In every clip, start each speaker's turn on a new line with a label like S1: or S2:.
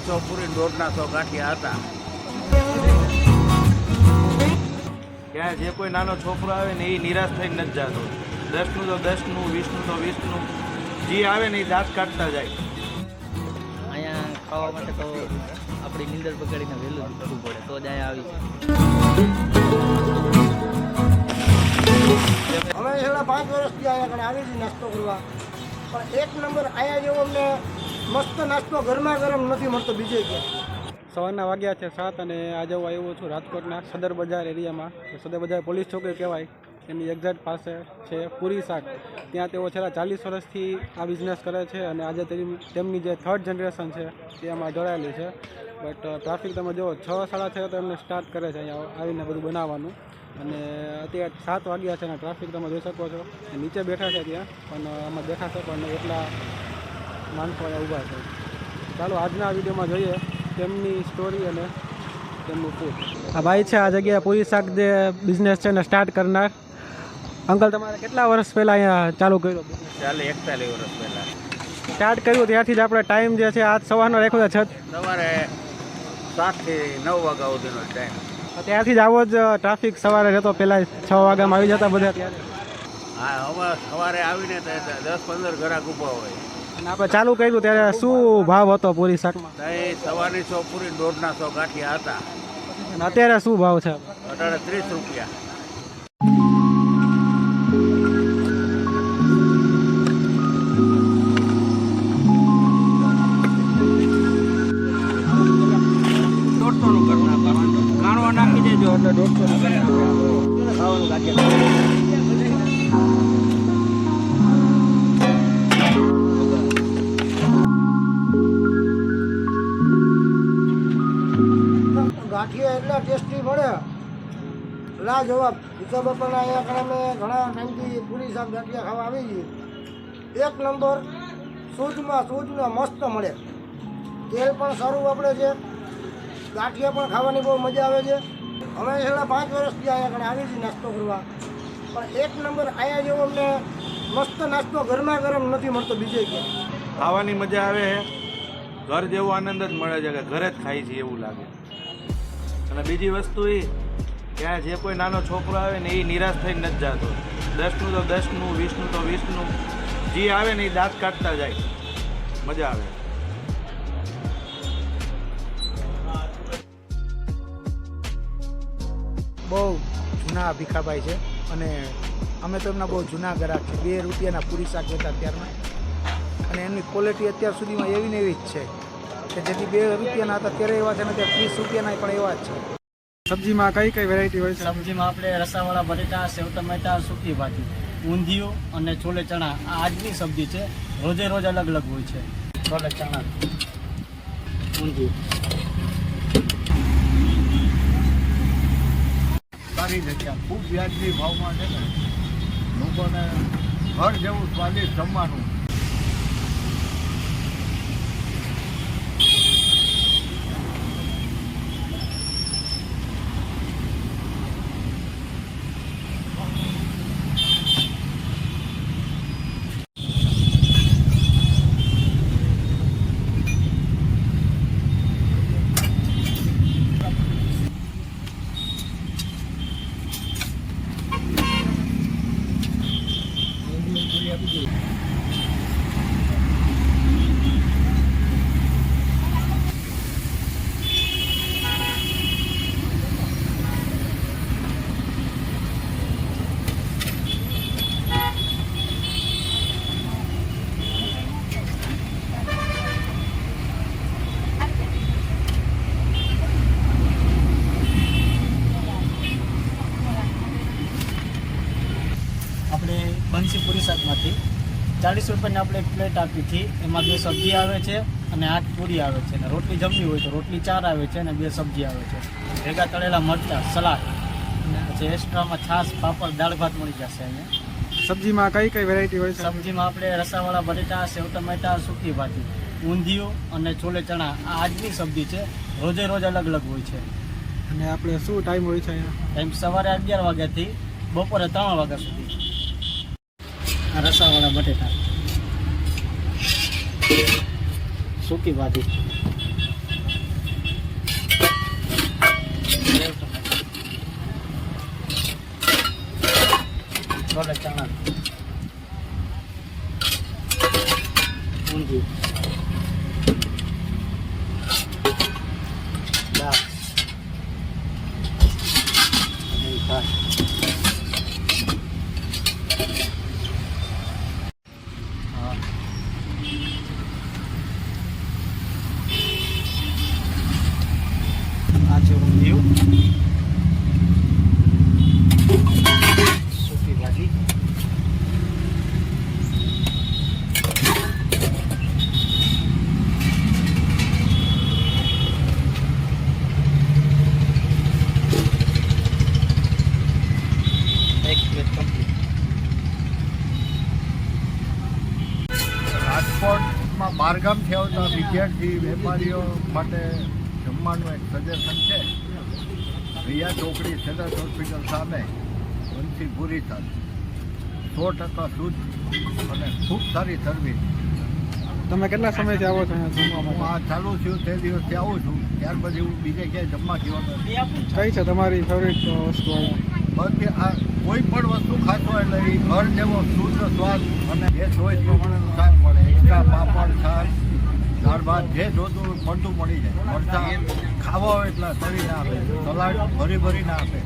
S1: સવારની સો પૂરી દોઢના સો ગાંઠિયા હતા. ત્યાં જે કોઈ નાનો છોકરો આવે ને એ નિરાશ થઈને નથી જતો. દસનું તો દસનું વીસનું તો વીસનું. જે આવે ને એ દાંત કાઢતા જાય.
S2: અહીંયા ખાવા માટે તો આપણી નીંદર પકડીને વહેલું કરવું પડે તો જ અહીંયા આવી
S3: અમે છેલ્લા પાંચ વર્ષથી આવ્યા આગળ આવી છીએ નાસ્તો કરવા. પણ એક નંબર આયા જેવો અમને મસ્ત નાસ્તો ગરમા ગરમ નથી મળતો બીજે ક્યાંય.
S4: સવારના વાગ્યા છે સાત અને આજે હું આવ્યો છું રાજકોટના સદર બજાર એરિયામાં. સદર બજાર પોલીસ ચોકી કહેવાય. એની એક્ઝેક્ટ પાસે છે પૂરી શાક. ત્યાં તેઓ છેલ્લા ચાલીસ વર્ષથી આ બિઝનેસ કરે છે અને આજે તેમની જે થર્ડ જનરેશન છે તે એમાં જોડાયેલી છે. બટ ટ્રાફિક તમે જુઓ, છ સાડા છ તો એમને સ્ટાર્ટ કરે છે અહીંયા આવીને બધું બનાવવાનું. અને અત્યારે સાત વાગ્યા છે અને ટ્રાફિક તમે જોઈ શકો છો. નીચે બેઠા છે ત્યાં, પણ આમાં દેખાશે પણ એટલા માણસો અહીંયા ઊભા છે. ચાલો આજના વિડીયોમાં જોઈએ તેમની સ્ટોરી અને તેમનું ફૂડ આ ભાઈ છે આ જગ્યાએ પૂરી શાક જે બિઝનેસ છે ને સ્ટાર્ટ કરનાર. અંકલ તમારે કેટલા વર્ષ પહેલાં અહીંયા ચાલુ કર્યો?
S1: ચાલે એકતાલીસ વર્ષ પહેલાં.
S4: સ્ટાર્ટ કર્યું ત્યારથી જ આપણે ટાઈમ જે છે આજ સવારનો રાખ્યો છે
S1: સવારે સાતથી નવ વાગ્યા સુધીનો ટાઈમ
S4: ત્યારથી જ આવો જ ટ્રાફિક સવારે રહેતો પહેલાં છ વાગ્યામાં આવી જતા બધા. ત્યારે
S1: હા હવે સવારે આવીને દસ પંદર ઘરાક ઊભા હોય.
S4: આપણે ચાલુ કર્યું ત્યારે શું ભાવ હતો પૂરી શાકમાં?
S1: એ સવારની સો પૂરી દોઢના સો ગાંઠિયા હતા.
S4: અને અત્યારે શું ભાવ છે?
S1: અઢારે ત્રીસ રૂપિયા. નાખી દેજો. એટલે દોઢસો ખાવાનું ગાંઠિયા
S3: એટલા ટેસ્ટી મળે? લાજવાબ ભૂસા બાપાના અહીંયા આગળ અમે ઘણા ટાઈમથી પૂરી શાક ગાંઠિયા ખાવા આવી છીએ એક નંબર સૂજમાં સૂજમાં મસ્ત મળે. તેલ પણ સારું વાપરે છે. ગાંઠિયા પણ ખાવાની બહુ મજા આવે છે. અમે છેલ્લા પાંચ વર્ષથી અહીંયા આગળ આવી છીએ નાસ્તો કરવા. પણ એક નંબર અહીંયા જેવો અમને મસ્ત નાસ્તો ગરમા ગરમ નથી મળતો બીજે ક્યાંય.
S1: ખાવાની મજા આવે ઘર જેવો આનંદ જ મળે છે કે ઘરે જ ખાઈ છે એવું લાગે. અને બીજી વસ્તુ એ આ જે કોઈ નાનો છોકરો આવે ને એ નિરાશ થઈને નથી જતો. દસનું તો દસનું, વીસનું તો વીસનું. જે આવે ને એ દાંત કાઢતા જાય. મજા આવે.
S5: બહુ જૂના ભીખાભાઈ છે અને અમે તો એમના બહુ જૂના ગ્રાહક છે બે રૂપિયાના પૂરી શાક હતા ત્યારના અને એમની ક્વોલિટી અત્યાર સુધીમાં એવી ને એવી જ છે. કે જેથી બે રૂપિયાના હતા ત્યારે એવા છે ને ત્યાં ત્રીસ રૂપિયાના પણ એવા જ છે.
S4: સબ્જીમાં કઈ કઈ વેરાયટી હોય છે?
S2: સબ્જીમાં આપણે રસાવાળા બટેટા સેવ ટમેટા સૂકી ભાજી ઊંધિયું અને છોલે ચણા. આ આજની સબ્જી છે. રોજે રોજ અલગ અલગ હોય છે. છોલે ચણા ઊંધિયું.
S1: સારી જગ્યા. ખૂબ વ્યાજબી ભાવમાં છે ને. લોકોને ઘર જેવું સ્વાદિષ્ટ જમવાનું
S2: આપણે બંસી પૂરી શાકમાંથી ચાલીસ રૂપિયાની આપણે એક પ્લેટ આપી હતી. એમાં બે સબ્જી આવે છે અને આઠ પૂરી આવે છે. અને રોટલી જમવી હોય તો રોટલી ચાર આવે છે અને બે સબ્જી આવે છે. ભેગા તળેલા મરચાં સલાડ. અને પછી એક્સ્ટ્રામાં છાશ પાપડ દાળ ભાત મળી જશે અહીંયા.
S4: સબ્જીમાં કઈ કઈ વેરાયટી હોય છે?
S2: સબ્જીમાં આપણે રસાવાળા બટેટા સેવ ટમેટા સૂકી ભાજી ઊંધિયું અને છોલે ચણા. આ આજની સબ્જી છે. રોજે રોજ અલગ અલગ હોય છે.
S4: અને આપણે શું ટાઈમ હોય છે
S2: ટાઈમ સવારે અગિયાર વાગ્યાથી બપોરે ત્રણ વાગ્યા સુધી. કાચા બટેટા સૂકી ભાજી ચણા
S6: રાજકોટમાં બહારગામથી આવતા વિદ્યાર્થી વેપારીઓ માટે જમવાનું એક સજેશન છે. રિયા ચોકડી સેદાસ હોસ્પિટલ સામે વંશીપુરી થશે સો ટકા શુદ્ધ અને ખૂબ સારી સર્વિસ
S4: તમે કેટલા સમયથી આવો છો જમવા માટે?
S6: આ ચાલુ થયું તે દિવસથી આવું છું. ત્યાર પછી હું બીજે ક્યાંય જમવા ગયો
S4: કઈ છે તમારી ફેવરિટ વસ્તુ
S6: બધી આ કોઈ પણ વસ્તુ ખાશો એટલે એ ઘર જેવો શુદ્ધ સ્વાદ અને જે ચોઈસ પ્રમાણેનું શાક મળે. ઈંડા, પાપડ શાક ભાત, જે જોતું પડતું મળી જાય. મરચાં ખાવા હોય એટલા તળીને આપે. સલાડ ભરી ભરીને આપે.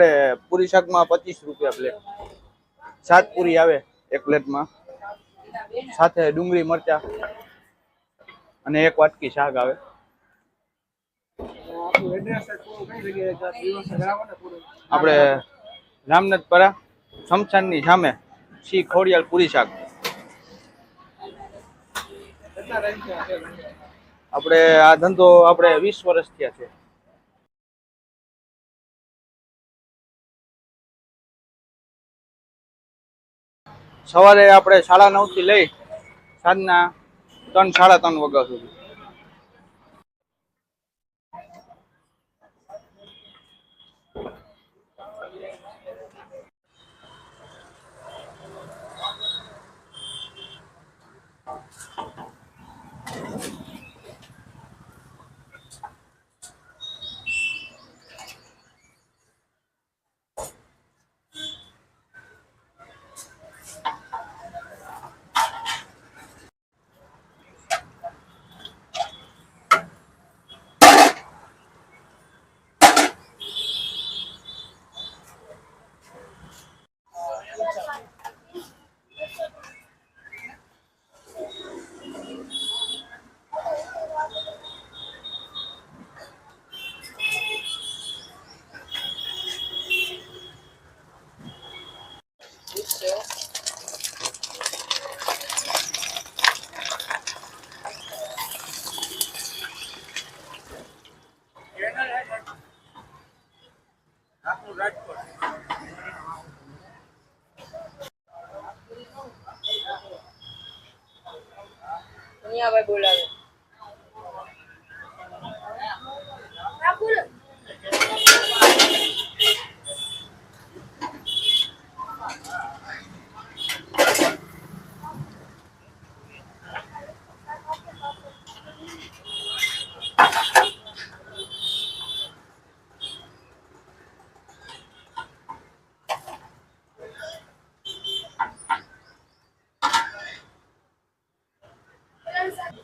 S7: આપણે પૂરી શાકમાં પચીસ રૂપિયા પ્લેટ સાત પૂરી આવે એક પ્લેટમાં. સાથે ડુંગળી, મરચા અને એક વાટકી શાક આવે. આપણે રામનાથપરા શમશાનની સામે સી ખોડિયાલ પૂરી શાક. આપણે આ ધંધો આપણે વીસ વર્ષ થયા છે. સવારે આપણે સાડા નવથી લઈ સાંજના ત્રણ સાડા ત્રણ વાગ્યા સુધી.
S8: ભાઈ બોલાવે.